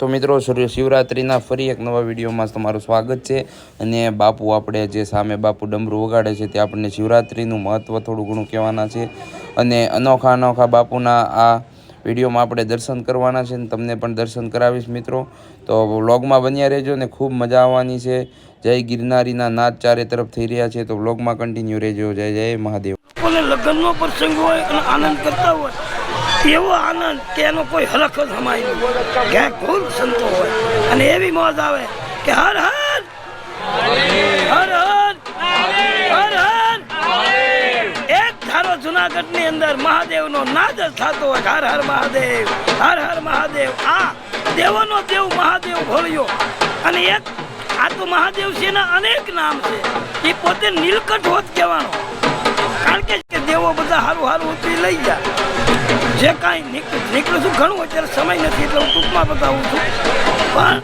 તો મિત્રો શિવરાત્રિના ફરી એક નવા વિડીયોમાં તમારું સ્વાગત છે. અને બાપુ આપણે જે સામે બાપુ ડમરું વગાડે છે તે આપણને શિવરાત્રિનું મહત્ત્વ થોડું ઘણું કહેવાના છે. અને અનોખા અનોખા બાપુના આ વિડીયોમાં આપણે દર્શન કરવાના છે અને તમને પણ દર્શન કરાવીશ મિત્રો. તો વ્લોગમાં બન્યા રહેજો ને ખૂબ મજા આવવાની છે. જય ગિરનારીના નાદ ચારે તરફ થઈ રહ્યા છે. તો વ્લોગમાં કન્ટિન્યુ રહેજો. જય જય મહાદેવ. લગ્નનો પ્રસંગ હોય અને આનંદ કરતા હોય એવો આનંદ કે એનો કોઈ હરખ જ સમાય નહીં. ક્યાંક ખૂબ સંતો હોય અને એવી મોજ આવે કે હર હર હર હર હર હર. એક ધારો જુનાગઢની અંદર મહાદેવનો નાદ થતો હોય હર હર મહાદેવ, હર હર મહાદેવ. આ દેવોનો દેવ મહાદેવ ભોળ્યો અને એક આ તો મહાદેવ છે એના અનેક નામ છે. એ પોતે નીલકંઠ હોત કહેવાનો. કારણ કે દેવો બધા હારું હારું ઉતરી લઈ ગયા. જે કાંઈ નીક- નીકળું છું, ઘણું અત્યારે સમય નથી એટલે હું ટૂંકમાં બતાવું છું. પણ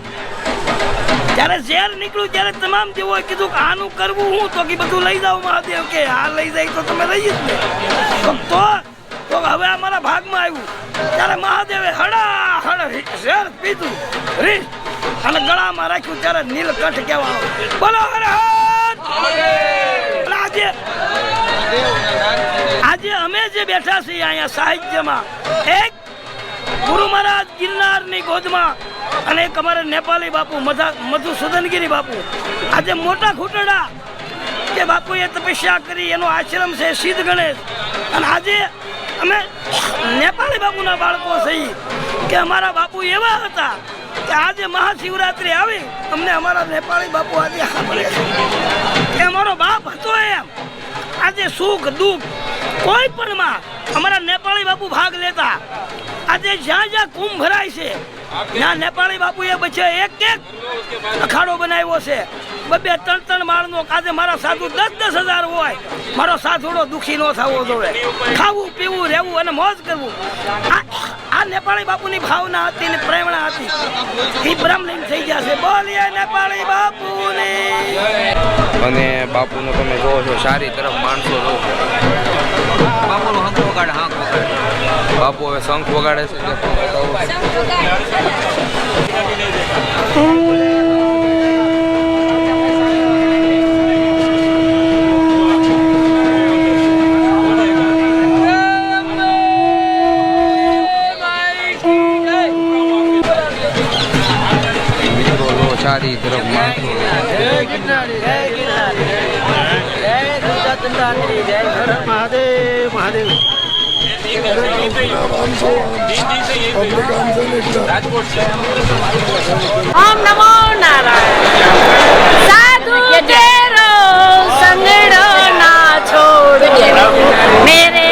જ્યારે ઝેર નીકળ્યું, ત્યારે તમામ જેવો કીધું કે આનું કરવું હું, તો કે બધું લઈ જાઓ મહાદેવ કે આ લઈ જાય તો તમે લઈ જ ને તો તો હવે અમારા ભાગમાં આવ્યું. ત્યારે મહાદેવે હડા હડ ઝેર પીધું, રીસ અને ગળામાં રાખ્યું, ત્યારે નીલકંઠ કહેવાનો બોલો હર અને આજે આજે અમે જે બેઠા છીએ અહીંયા સાહિત્યમાં. એક ગુરુ મહારાજ ગિરનારની ગોદમાં અને એક અમારે નેપાળી બાપુ, મધા, મધુસૂદનગીરી બાપુ. આજે મોટા ખૂટડા કે બાપુએ તપસ્યા કરી, એનો આશ્રમ છે સિદ્ધ ગણેશ. અને આજે અમે નેપાળી બાપુના બાળકો થઈ કે અમારા બાપુ એવા હતા કે આજે મહાશિવરાત્રિ આવી, અમને અમારા નેપાળી બાપુ આજે સાંભળે છે. કે અમારો બાપ હતો એમ. આજે સુખ, દુઃખ કોઈ પણ માં અમારા નેપાળી બાપુ ભાગ લેતા. આજે જ્યાં જ્યાં કુંભ ભરાય છે ત્યાં નેપાળી બાપુએ પછી એક એક અખાડો બનાવ્યો છે. બબે ત્રણ ત્રણ માળનો કાજે મારા સાધુ દસ દસ હજાર હોય, મારો સાધુડો દુખી ન થવો જોઈએ. ખાવું, પીવું, રહેવું અને મોજ કરવું. આ નેપાળી બાપુની ભાવના હતી ને પ્રેરણા હતી. એ બ્રહ્મલિંગ થઈ ગયા છે. બોલીએ નેપાળી બાપુની. અને બાપુનો તમે જોવો છો, સારી તરફ માણસો જો બાપુનો શંખ વગાડે હાંક વગાડે. બાપુ હવે શંખ વગાડે છે જો સારી તરફ માણસો ઓમ નમો નારાયણ. સાધુ તેરો સંગડો ના છોડ. મેરે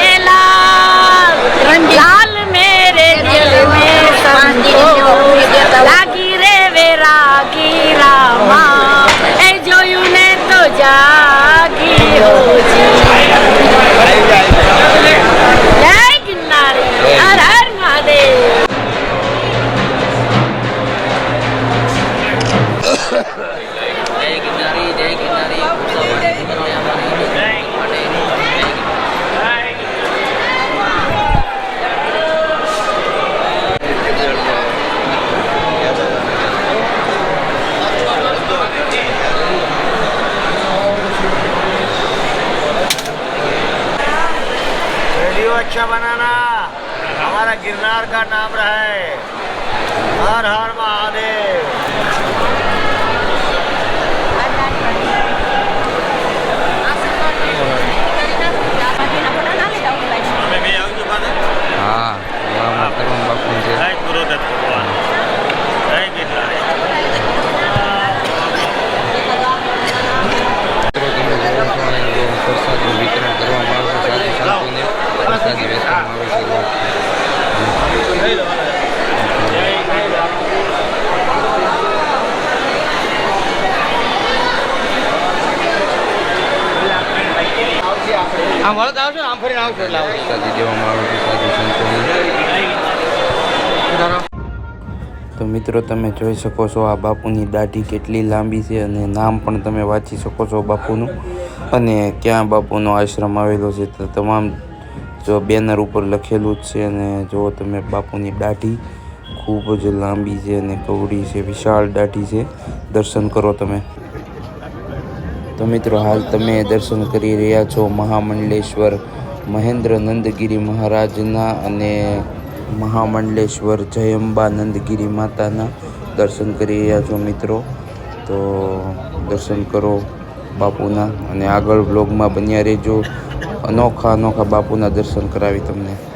अच्छा बनाना हमारा गिरनार का नाम रहे हर हर महादेव આમ વળદ આવશો આમ ફરીને આવશો એટલે આવશે. સાજી દેવામાં આવે છે સાધુ સંતોને. તો મિત્રો તમે જોઈ શકો છો આ બાપુની દાઢી કેટલી લાંબી છે અને નામ પણ તમે વાંચી શકો છો બાપુનું. અને ક્યાં બાપુનો આશ્રમ આવેલો છે તો તમામ જો બેનર ઉપર લખેલું જ છે અને જો તમે બાપુની દાઢી ખૂબ જ લાંબી છે અને કવડી છે વિશાળ દાઢી છે. દર્શન કરો તમે. મિત્રો, હાલ તમે દર્શન કરી રહ્યા છો મહામંડલેશ્વર મહેન્દ્ર નંદગીરી મહારાજના અને મહામંડલેશ્વર જયંબા નંદગીરી માતાના દર્શન કરી રહ્યા છો મિત્રો. તો દર્શન કરો બાપુના અને આગળ બ્લોગમાં બન્યા રહેજો. અનોખા અનોખા બાપુના દર્શન કરાવી તમને.